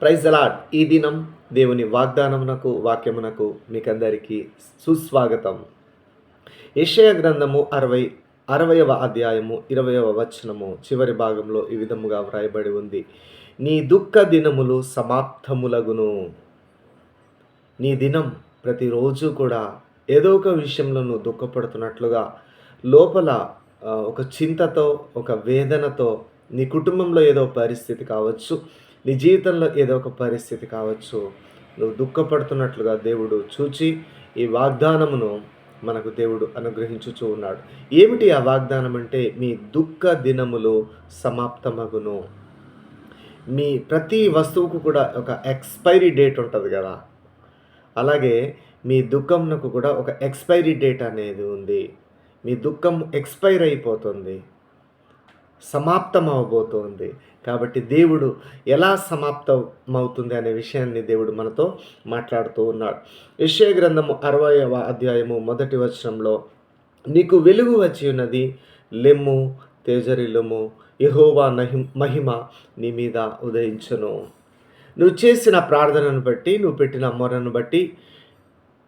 Praise అలాడ్ ఈ దినం దేవుని వాగ్దానమునకు వాక్యమునకు మీకందరికీ సుస్వాగతం. యెషయా గ్రంథము అరవై అరవయవ అధ్యాయము ఇరవయవ వచనము చివరి భాగంలో ఈ విధముగా వ్రాయబడి ఉంది. నీ దుఃఖ దినములు సమాప్తములగును. నీ దినం ప్రతిరోజు కూడా ఏదో ఒక విషయంలో నువ్వు దుఃఖపడుతున్నట్లుగా లోపల ఒక చింతతో ఒక వేదనతో నీ కుటుంబంలో ఏదో పరిస్థితి కావచ్చు. నీ జీవితంలో ఏదో ఒక పరిస్థితి కావచ్చు నువ్వు దుఃఖపడుతున్నట్లుగా దేవుడు చూచి ఈ వాగ్దానమును మనకు దేవుడు అనుగ్రహించుచూ ఉన్నాడు. ఏమిటి ఆ వాగ్దానం అంటే? మీ దుఃఖ దినములు సమాప్తమగును. మీ ప్రతి వస్తువుకు కూడా ఒక ఎక్స్పైరీ డేట్ ఉంటుంది కదా? అలాగే మీ దుఃఖంకు కూడా ఒక ఎక్స్పైరీ డేట్ అనేది ఉంది. మీ దుఃఖం ఎక్స్పైర్ అయిపోతుంది. సమాప్తమవబోతోంది. కాబట్టి దేవుడు ఎలా సమాప్తమవుతుంది అనే విషయాన్ని దేవుడు మనతో మాట్లాడుతూ ఉన్నాడు. యెషయా గ్రంథము అరవయవ అధ్యాయము మొదటి వచనంలో నీకు వెలుగు వచ్చి ఉన్నది లెమ్ము తేజరిలుము యహోవా నహి మహిమ నీ మీద ఉదయించును. నువ్వు చేసిన ప్రార్థనను బట్టి నువ్వు పెట్టిన మొరను బట్టి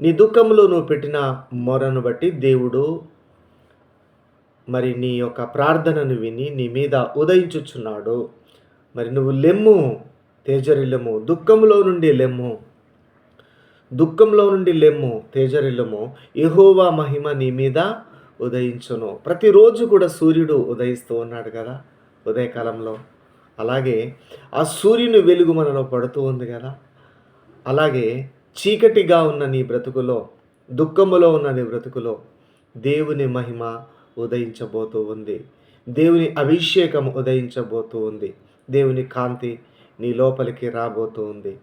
నీ దుఃఖంలో నువ్వు పెట్టిన మొరను బట్టి దేవుడు మరి నీ యొక్క ప్రార్థనను విని నీ మీద ఉదయించుచున్నాడు. మరి నువ్వు లెమ్ము తేజరిల్లము దుఃఖంలో నుండి లెమ్ము దుఃఖంలో నుండి లెమ్ము తేజరిల్లము ఎహోవా మహిమ నీ మీద ఉదయించును. ప్రతిరోజు కూడా సూర్యుడు ఉదయిస్తూ ఉన్నాడు కదా ఉదయకాలంలో. అలాగే ఆ సూర్యుని వెలుగు మనలో పడుతూ ఉంది కదా. అలాగే చీకటిగా ఉన్న నీ బ్రతుకులో దుఃఖములో ఉన్న నీ బ్రతుకులో దేవుని మహిమ ఉదయించబోతూ ఉంది. దేవుని అభిషేకం ఉదయించబోతూ ఉంది. దేవుని కాంతి నీ లోపలికి రాబోతూ ఉంది.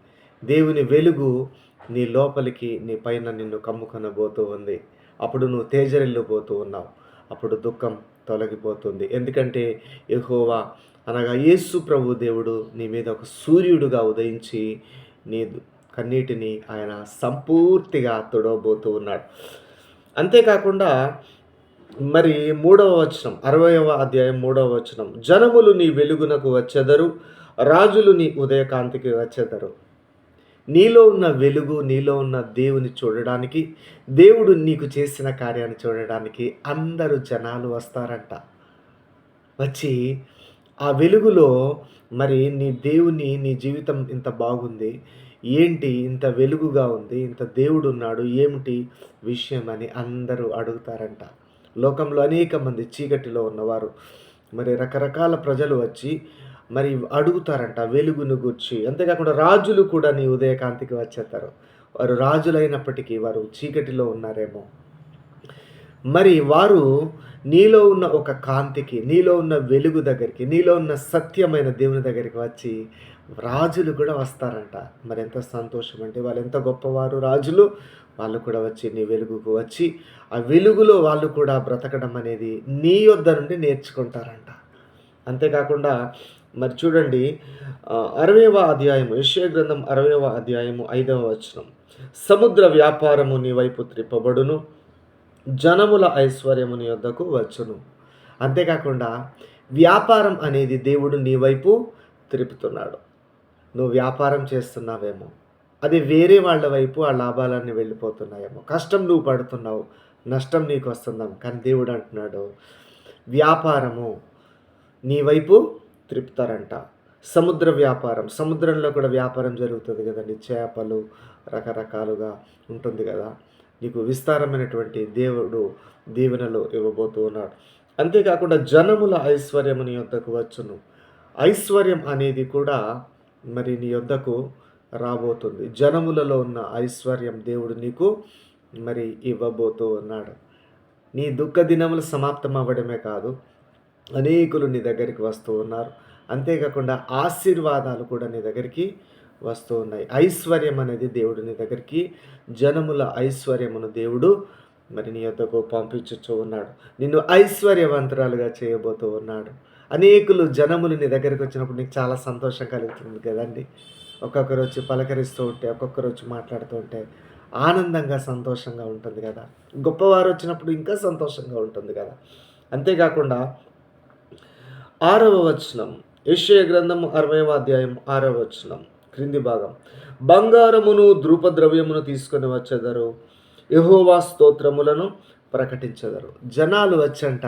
దేవుని వెలుగు నీ లోపలికి నీ పైన నిన్ను కమ్ముకొనబోతూ ఉంది. అప్పుడు నువ్వు తేజరిల్లిపోతూ ఉన్నావు. అప్పుడు దుఃఖం తొలగిపోతుంది. ఎందుకంటే యహోవా అనగా యేసు ప్రభు దేవుడు నీ మీద ఒక సూర్యుడుగా ఉదయించి నీ కన్నీటిని ఆయన సంపూర్తిగా తొడవబోతూ ఉన్నాడు. అంతేకాకుండా మరి మూడవ వచనం అరవయవ అధ్యాయం మూడవ వచనం. జనములు నీ వెలుగునకు వచ్చెదరు రాజులు నీ ఉదయకాంతికి వచ్చెదరు. నీలో ఉన్న వెలుగు నీలో ఉన్న దేవుని చూడడానికి దేవుడు నీకు చేసిన కార్యాన్ని చూడడానికి అందరూ జనాలు వస్తారంట. వచ్చి ఆ వెలుగులో మరి నీ దేవుని నీ జీవితం ఇంత బాగుంది ఏంటి ఇంత వెలుగుగా ఉంది ఇంత దేవుడు ఉన్నాడు ఏమిటి విషయం అని అందరూ అడుగుతారంట. లోకంలో అనేక మంది చీకటిలో ఉన్నవారు. మరి రకరకాల ప్రజలు వచ్చి మరి అడుగుతారంట వెలుగును గుర్చి. అంతేకాకుండా రాజులు కూడా నీ ఉదయకాంతికి వచ్చేస్తారు. వారు రాజులైనప్పటికీ వారు చీకటిలో ఉన్నారేమో. మరి వారు నీలో ఉన్న ఒక కాంతికి నీలో ఉన్న వెలుగు దగ్గరికి నీలో ఉన్న సత్యమైన దేవుని దగ్గరికి వచ్చి రాజులు కూడా వస్తారంట. మరి ఎంత సంతోషం అంటే వాళ్ళు ఎంత గొప్పవారు రాజులు. వాళ్ళు కూడా వచ్చి నీ వెలుగుకు వచ్చి ఆ వెలుగులో వాళ్ళు కూడా బ్రతకడం అనేది నీ యొద్ద నుండి నేర్చుకుంటారంట. అంతేకాకుండా మరి చూడండి అరవైవ అధ్యాయము యశ్వ గ్రంథం అరవైవ అధ్యాయము ఐదవ వచనం. సముద్ర వ్యాపారము నీ వైపు త్రిప్పబడును జనముల ఐశ్వర్యము నీ వద్దకు వచ్చును. అంతేకాకుండా వ్యాపారం అనేది దేవుడు నీ వైపు త్రిపుతున్నాడు. నువ్వు వ్యాపారం చేస్తున్నావేమో అది వేరే వాళ్ళ వైపు ఆ లాభాలన్నీ వెళ్ళిపోతున్నాయేమో. కష్టం నువ్వు పడుతున్నావు నష్టం నీకు వస్తుందాం. కానీ దేవుడు అంటున్నాడు వ్యాపారము నీ వైపు త్రిప్తారంట. సముద్ర వ్యాపారం సముద్రంలో కూడా వ్యాపారం జరుగుతుంది కదండి. చేపలు రకరకాలుగా ఉంటుంది కదా. నీకు విస్తారమైనటువంటి దేవుడు దీవెనలు ఇవ్వబోతూ ఉన్నాడు. అంతేకాకుండా జనముల ఐశ్వర్యము నీ యొద్దకు వచ్చును. ఐశ్వర్యం అనేది కూడా మరి నీ యొద్దకు రాబోతుంది. జనములలో ఉన్న ఐశ్వర్యం దేవుడు నీకు మరి ఇవ్వబోతూ ఉన్నాడు నీ దుఃఖ దినములు సమాప్తం అవ్వడమే కాదు అనేకులు నీ దగ్గరికి వస్తూ ఉన్నారు. అంతేకాకుండా ఆశీర్వాదాలు కూడా నీ దగ్గరికి వస్తూ ఉన్నాయి. ఐశ్వర్యం అనేది దేవుడు నీ దగ్గరికి జనముల ఐశ్వర్యమును దేవుడు మరి నీ యొద్దకు పంపించుచూ ఉన్నాడు. నిన్ను ఐశ్వర్యవంతురాలుగా చేయబోతూ ఉన్నాడు. అనేకులు జనములు నీ దగ్గరికి వచ్చినప్పుడు నీకు చాలా సంతోషం కలుగుతుంది కదండి. ఒక్కొక్కరు వచ్చి పలకరిస్తూ ఉంటే ఒక్కొక్కరు వచ్చి మాట్లాడుతూ ఉంటే ఆనందంగా సంతోషంగా ఉంటుంది కదా. గొప్పవారు వచ్చినప్పుడు ఇంకా సంతోషంగా ఉంటుంది కదా. అంతేకాకుండా ఆరవ వచనం యెషయా గ్రంథం అరవైవ అధ్యాయం ఆరవ వచనం క్రింది భాగం. బంగారమును ద్రవ్యమును తీసుకొని వచ్చేదారు యహోవా స్తోత్రములను ప్రకటించెదరు. జనాలు వచ్చంట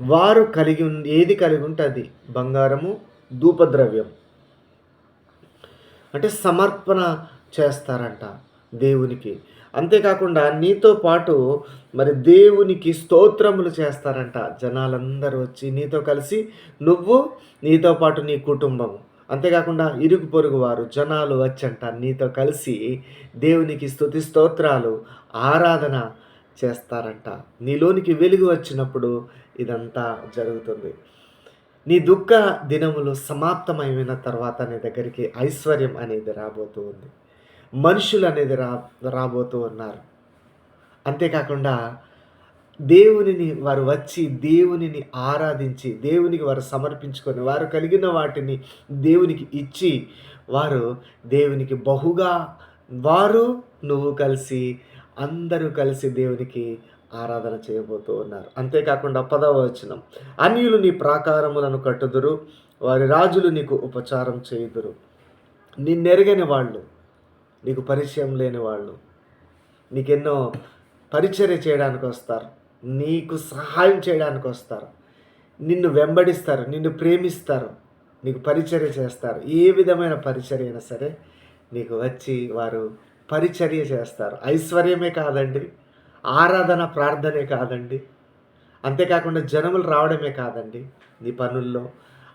వారు కలిగి ఏది కలిగి ఉంటే అది బంగారము ధూపద్రవ్యం అంటే సమర్పణ చేస్తారంట దేవునికి. అంతేకాకుండా నీతో పాటు మరి దేవునికి స్తోత్రములు చేస్తారంట జనాలందరూ వచ్చి నీతో కలిసి నువ్వు నీతో పాటు నీ కుటుంబం. అంతేకాకుండా ఇరుగు పొరుగు వారు జనాలు వచ్చంట నీతో కలిసి దేవునికి స్తుతి స్తోత్రాలు ఆరాధన చేస్తారంట. నీలోనికి వెలుగు వచ్చినప్పుడు ఇదంతా జరుగుతుంది. నీ దుఃఖ దినములు సమాప్తమైన తర్వాత నీ దగ్గరికి ఐశ్వర్యం అనేది రాబోతూ ఉంది. మనుషులు అనేది రా రాబోతూ ఉన్నారు. అంతేకాకుండా దేవునిని వారు వచ్చి దేవునిని ఆరాధించి దేవునికి వారు సమర్పించుకొని వారు కలిగిన వాటిని దేవునికి ఇచ్చి వారు దేవునికి బహుగా వారు నువ్వు కలిసి అందరూ కలిసి దేవునికి ఆరాధన చేయబోతూ ఉన్నారు. అంతేకాకుండా పదవ వచనం అన్యులు నీ ప్రాకారములను కట్టుదురు వారి రాజులు నీకు ఉపచారం చేయుదురు. నిన్నెరగని వాళ్ళు నీకు పరిచయం లేని వాళ్ళు నీకెన్నో పరిచర్య చేయడానికి వస్తారు నీకు సహాయం చేయడానికి వస్తారు నిన్ను వెంబడిస్తారు నిన్ను ప్రేమిస్తారు నీకు పరిచర్య చేస్తారు. ఏ విధమైన పరిచర్య అయినా సరే నీకు వచ్చి వారు పరిచర్య చేస్తారు. ఐశ్వర్యమే కాదండి. ఆరాధన ప్రార్థనే కాదండి. అంతేకాకుండా జనములు రావడమే కాదండి. నీ పనుల్లో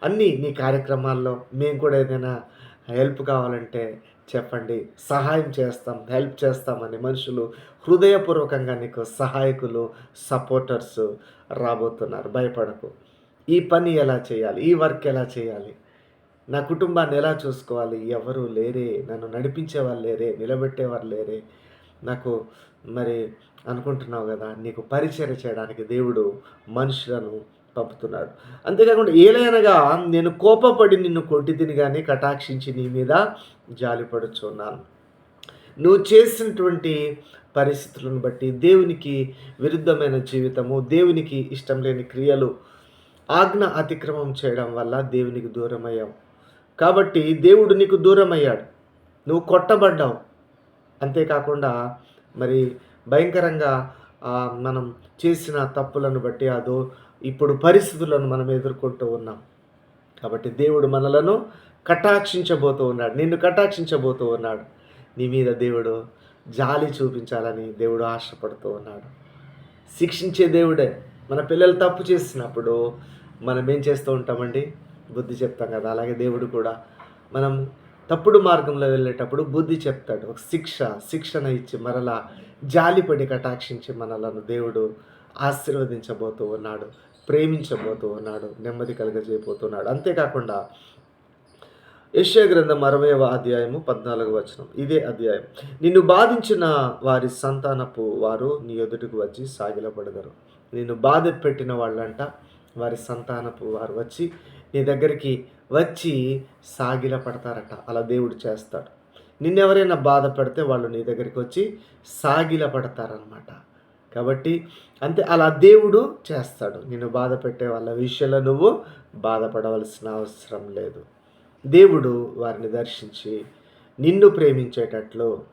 అన్నీ నీ కార్యక్రమాల్లో మేము కూడా ఏదైనా హెల్ప్ కావాలంటే చెప్పండి. సహాయం చేస్తాం హెల్ప్ చేస్తామని మనుషులు హృదయపూర్వకంగా నీకు సహాయకులు సపోర్టర్స్ రాబోతున్నారు. భయపడకు. ఈ పని ఎలా చేయాలి? ఈ వర్క్ ఎలా చేయాలి? నా కుటుంబాన్ని ఎలా చూసుకోవాలి? ఎవరు లేరే? నన్ను నడిపించే వాళ్ళు లేరే? నిలబెట్టేవారు లేరే? నాకు మరి అనుకుంటున్నావు కదా నీకు పరిచయం చేయడానికి దేవుడు మనుషులను పంపుతున్నాడు అంతేకాకుండా ఏలైనగా నేను కోపపడి నిన్ను కొట్టి తిని కానీ కటాక్షించి నీ మీద జాలిపడుచున్నాను. నువ్వు చేసినటువంటి పరిస్థితులను బట్టి దేవునికి విరుద్ధమైన జీవితము దేవునికి ఇష్టం లేని క్రియలు ఆజ్ఞ అతిక్రమం చేయడం వల్ల దేవునికి దూరమయ్యావు. కాబట్టి దేవుడు నీకు దూరమయ్యాడు. నువ్వు కొట్టబడ్డావు. అంతేకాకుండా మరి భయంకరంగా మనం చేసిన తప్పులను బట్టి అదో ఇప్పుడు పరిస్థితులను మనం ఎదుర్కొంటూ ఉన్నాం. కాబట్టి దేవుడు మనలను కటాక్షించబోతూ ఉన్నాడు. నిన్ను కటాక్షించబోతూ ఉన్నాడు. నీ మీద దేవుడు జాలి చూపించాలని దేవుడు ఆశపడుతూ ఉన్నాడు. శిక్షించే దేవుడే. మన పిల్లలు తప్పు చేసినప్పుడు మనం ఏం చేస్తూ ఉంటామండి? బుద్ధి చెప్తాం కదా అలాగే దేవుడు కూడా. మనం తప్పుడు మార్గంలో వెళ్ళేటప్పుడు బుద్ధి చెప్తాడు. ఒక శిక్ష శిక్షణ ఇచ్చి మరలా జాలిపడి కటాక్షించి మనలను దేవుడు ఆశీర్వదించబోతూ ఉన్నాడు ప్రేమించబోతూ ఉన్నాడు నెమ్మది కలగజేయబోతున్నాడు అంతేకాకుండా యెషయా గ్రంథం అరవైవ అధ్యాయము పద్నాలుగు వచనం. ఇదే అధ్యాయం. నిన్ను బాధించిన వారి సంతానపు వారు నీ ఎదుటికి వచ్చి సాగిలపడగరు. నిన్ను బాధ పెట్టిన వాళ్ళంట వారి సంతానపు వారు వచ్చి నీ దగ్గరికి వచ్చి సాగిల పడతారట. అలా దేవుడు చేస్తాడు. నిన్నెవరైనా బాధ పెడితే వాళ్ళు నీ దగ్గరికి వచ్చి సాగిల పడతారనమాట కాబట్టి అంతే అలా దేవుడు చేస్తాడు. నిన్ను బాధ పెట్టే వాళ్ళ విషయంలో నువ్వు బాధపడవలసిన అవసరం లేదు. దేవుడు వారిని దర్శించి నిన్ను ప్రేమించేటట్లు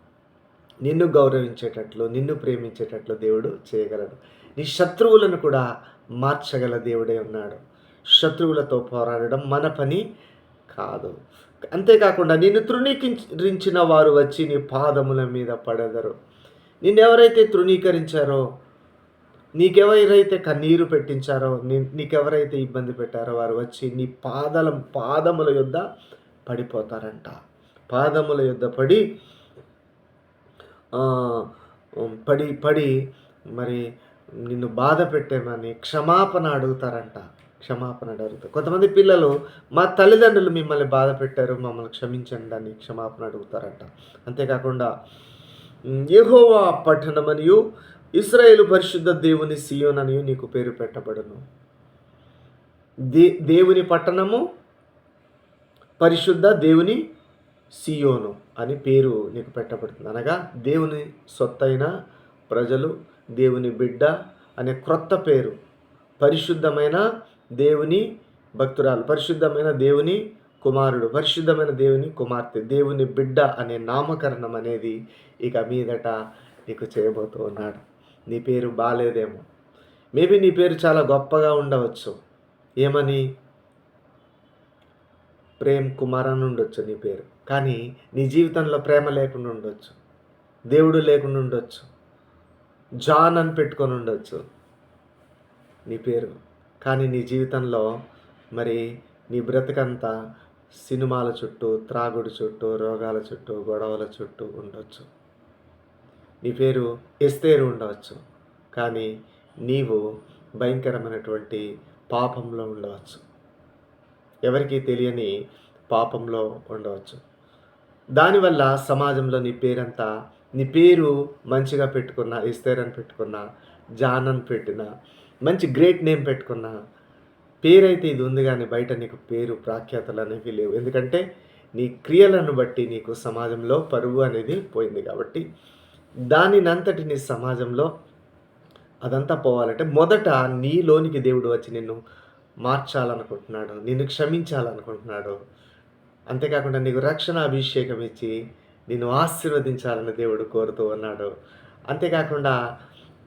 నిన్ను గౌరవించేటట్లు నిన్ను ప్రేమించేటట్లు దేవుడు చేయగలడు. నీ శత్రువులను కూడా మార్చగల దేవుడే ఉన్నాడు. శత్రువులతో పోరాడడం మన పని కాదు. అంతేకాకుండా నిన్ను తృణీకరించిన వారు వచ్చి నీ పాదముల మీద పడెదరు. నిన్నెవరైతే తృణీకరించారో నీకెవరైతే కన్నీరు పెట్టించారో నీ నీకెవరైతే ఇబ్బంది పెట్టారో వారు వచ్చి నీ పాదల పాదముల యొద్ద పడిపోతారంట. పాదముల యొద్ద పడి పడి పడి మరి నిన్ను బాధ పెట్టేమని క్షమాపణ అడుగుతారంట. క్షమాపణ అడుగుతారు కొంతమంది పిల్లలు మా తల్లిదండ్రులు మిమ్మల్ని బాధ పెట్టారు మమ్మల్ని క్షమించండి అని క్షమాపణ అడుగుతారంట. అంతేకాకుండా యహోవా పట్టణమనియు ఇస్రాయేల్ పరిశుద్ధ దేవుని సియోననియు నీకు పేరు పెట్టబడును. దే దేవుని పట్టణము పరిశుద్ధ దేవుని సియోను అని పేరు నీకు పెట్టబడుతుంది. అనగా దేవుని సొత్తైన ప్రజలు దేవుని బిడ్డ అనే క్రొత్త పేరు పరిశుద్ధమైన దేవుని భక్తురాలు పరిశుద్ధమైన దేవుని కుమారుడు పరిశుద్ధమైన దేవుని కుమార్తె దేవుని బిడ్డ అనే నామకరణం అనేది ఇక మీదట నీకు చేయబోతూ ఉన్నాడు నీ పేరు బాలేదేమో. మేబీ నీ పేరు చాలా గొప్పగా ఉండవచ్చు. ఏమని? ప్రేమ్ కుమార్ అని ఉండొచ్చు నీ పేరు. కానీ నీ జీవితంలో ప్రేమ లేకుండా ఉండొచ్చు. దేవుడు లేకుండా ఉండొచ్చు. జాన్ అని పెట్టుకొని ఉండొచ్చు. నీ పేరు కానీ నీ జీవితంలో మరి నీ బ్రతకంతా సినిమాల చుట్టూ త్రాగుడు చుట్టూ రోగాల చుట్టూ గొడవల చుట్టూ ఉండొచ్చు. నీ పేరు ఎస్తేరు ఉండవచ్చు. కానీ నీవు భయంకరమైనటువంటి పాపంలో ఉండవచ్చు. ఎవరికీ తెలియని పాపంలో ఉండవచ్చు. దానివల్ల సమాజంలో నీ పేరంతా నీ పేరు మంచిగా పెట్టుకున్న ఇస్తేరని పెట్టుకున్న జానని పెట్టిన మంచి గ్రేట్ నేమ్ పెట్టుకున్న పేరైతే ఇది ఉంది కానీ బయట నీకు పేరు ప్రాఖ్యాతలు అనేవి లేవు. ఎందుకంటే నీ క్రియలను బట్టి నీకు సమాజంలో పరువు అనేది పోయింది కాబట్టి దానినంతటి నీ సమాజంలో అదంతా పోవాలంటే మొదట నీలోనికి దేవుడు వచ్చి నిన్ను మార్చాలనుకుంటున్నాడు నిన్ను క్షమించాలనుకుంటున్నాడు. అంతేకాకుండా నీకు రక్షణ అభిషేకం ఇచ్చి నిన్ను ఆశీర్వదించాలని దేవుడు కోరుతూ ఉన్నాడు. అంతేకాకుండా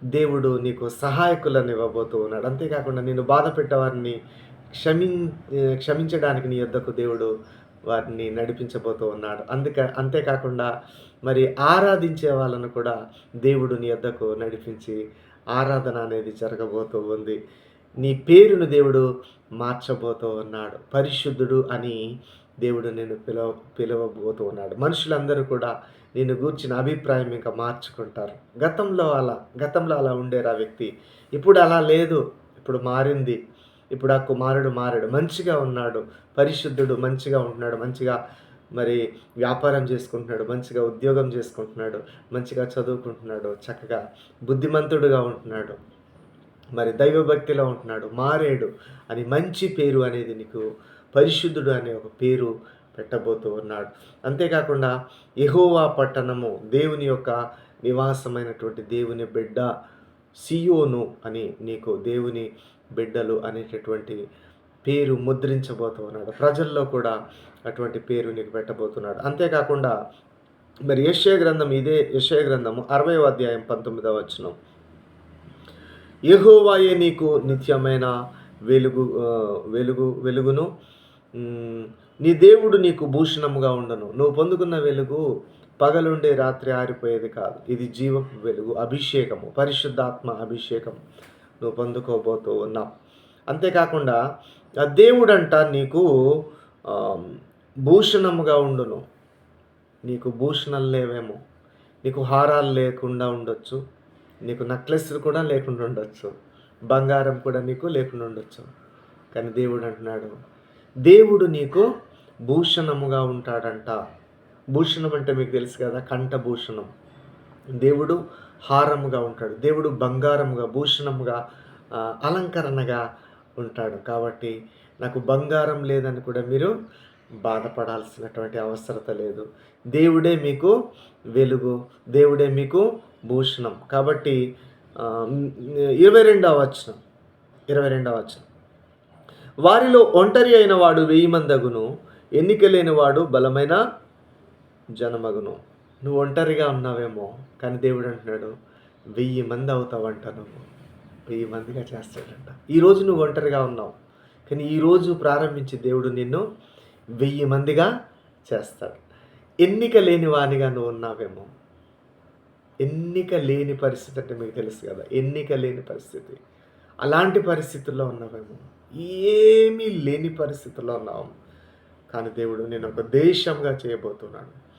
దేవుడు నీకు సహాయకులను ఇవ్వబోతూ ఉన్నాడు. అంతేకాకుండా నేను బాధ పెట్టేవారిని క్షమి క్షమించడానికి నీ యొద్దకు దేవుడు వారిని నడిపించబోతూ ఉన్నాడు. అందుకే అంతేకాకుండా మరి ఆరాధించే వాళ్ళను కూడా దేవుడు నీ యొద్దకు నడిపించి ఆరాధన అనేది జరగబోతూ ఉంది. నీ పేరును దేవుడు మార్చబోతూ ఉన్నాడు. పరిశుద్ధుడు అని దేవుడు నేను పిలవ పిలవబోతూ ఉన్నాడు. మనుషులందరూ కూడా నేను గూర్చిన అభిప్రాయం ఇంకా మార్చుకుంటారు. గతంలో అలా గతంలో అలా ఉండేరు ఆ వ్యక్తి. ఇప్పుడు అలా లేదు. ఇప్పుడు మారింది. ఇప్పుడు ఆ కుమారుడు మారాడు. మంచిగా ఉన్నాడు. పరిశుద్ధుడు మంచిగా ఉంటున్నాడు. మంచిగా మరి వ్యాపారం చేసుకుంటున్నాడు. మంచిగా ఉద్యోగం చేసుకుంటున్నాడు. మంచిగా చదువుకుంటున్నాడు. చక్కగా బుద్ధిమంతుడుగా ఉంటున్నాడు. మరి దైవభక్తిలో ఉంటున్నాడు. మారేడు అని మంచి పేరు అనేది నీకు పరిశుద్ధుడు అనే ఒక పేరు పెట్టబోతూ ఉన్నాడు. అంతేకాకుండా ఎహోవా పట్టణము దేవుని యొక్క నివాసమైనటువంటి దేవుని బిడ్డ సియోను అని నీకు దేవుని బిడ్డలు అనేటటువంటి పేరు ముద్రించబోతూ ఉన్నాడు. ప్రజల్లో కూడా అటువంటి పేరు నీకు పెట్టబోతున్నాడు. అంతేకాకుండా మరి యశ్య గ్రంథం ఇదే యశ్య గ్రంథము అరవై అధ్యాయం పంతొమ్మిదవ వచనం. యహోవాయే నీకు నిత్యమైన వెలుగు వెలుగు వెలుగును నీ దేవుడు నీకు భూషణముగా ఉండను. నువ్వు పొందుకున్న వెలుగు పగలుండే రాత్రి ఆరిపోయేది కాదు. ఇది జీవపు వెలుగు అభిషేకము పరిశుద్ధాత్మ అభిషేకం. నువ్వు పొందుకోబోతూ ఉన్నావు అంతేకాకుండా దేవుడంట నీకు భూషణముగా ఉండును. నీకు భూషణలు లేవేమో. నీకు హారాలు లేకుండా ఉండొచ్చు. నీకు నెక్లెస్లు కూడా లేకుండా ఉండొచ్చు. బంగారం కూడా నీకు లేకుండా ఉండొచ్చు. కానీ దేవుడు అంటున్నాడు దేవుడు నీకు భూషణముగా ఉంటాడంట. భూషణం అంటే మీకు తెలుసు కదా కంఠభూషణం. దేవుడు హారముగా ఉంటాడు. దేవుడు బంగారముగా భూషణముగా అలంకరణగా ఉంటాడు. కాబట్టి నాకు బంగారం లేదని కూడా మీరు బాధపడాల్సినటువంటి అవసరత లేదు. దేవుడే మీకు వెలుగు దేవుడే మీకు భూషణం. కాబట్టి ఇరవై రెండవ వచనం ఇరవై రెండవ వచనం. వారిలో ఒంటరి అయిన వాడు వెయ్యి మందగును ఎన్నిక లేనివాడు బలమైన జనమగును. నువ్వు ఒంటరిగా ఉన్నావేమో కానీ దేవుడు అంటున్నాడు వెయ్యి మంది అవుతావంట నువ్వు. వెయ్యి మందిగా చేస్తాడంట. ఈరోజు నువ్వు ఒంటరిగా ఉన్నావు కానీ ఈరోజు ప్రారంభించి దేవుడు నిన్ను వెయ్యి మందిగా చేస్తాడు. ఎన్నిక లేని వానిగా నువ్వు ఉన్నావేమో. ఎన్నిక లేని పరిస్థితి అంటే మీకు తెలుసు కదా ఎన్నిక లేని పరిస్థితి. అలాంటి పరిస్థితుల్లో ఉన్నావేమో. ఏమీ లేని పరిస్థితుల్లో ఉన్నావు. కానీ దేవుడు నేను ఒక దేశంగా చేయబోతున్నాడు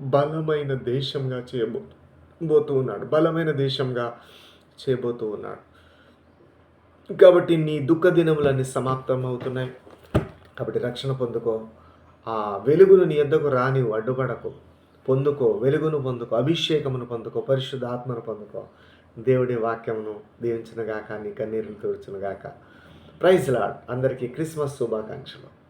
బలమైన దేశంగా చేయబో పోతూ ఉన్నాడు బలమైన దేశంగా చేయబోతూ ఉన్నాడు కాబట్టి నీ దుఃఖ దినములన్నీ సమాప్తం అవుతున్నాయి కాబట్టి రక్షణ పొందుకో. ఆ వెలుగును నీ ఎద్దకు రాని అడ్డుపడకు. పొందుకో. వెలుగును పొందుకో. అభిషేకమును పొందుకో. పరిశుద్ధ ఆత్మను పొందుకో. దేవుడి వాక్యమును దీవించిన గాక నీ కన్నీరులు తుడిచినగాక గాక. ప్రైజ్ లాడ్ అందరికీ క్రిస్మస్ శుభాకాంక్షలు.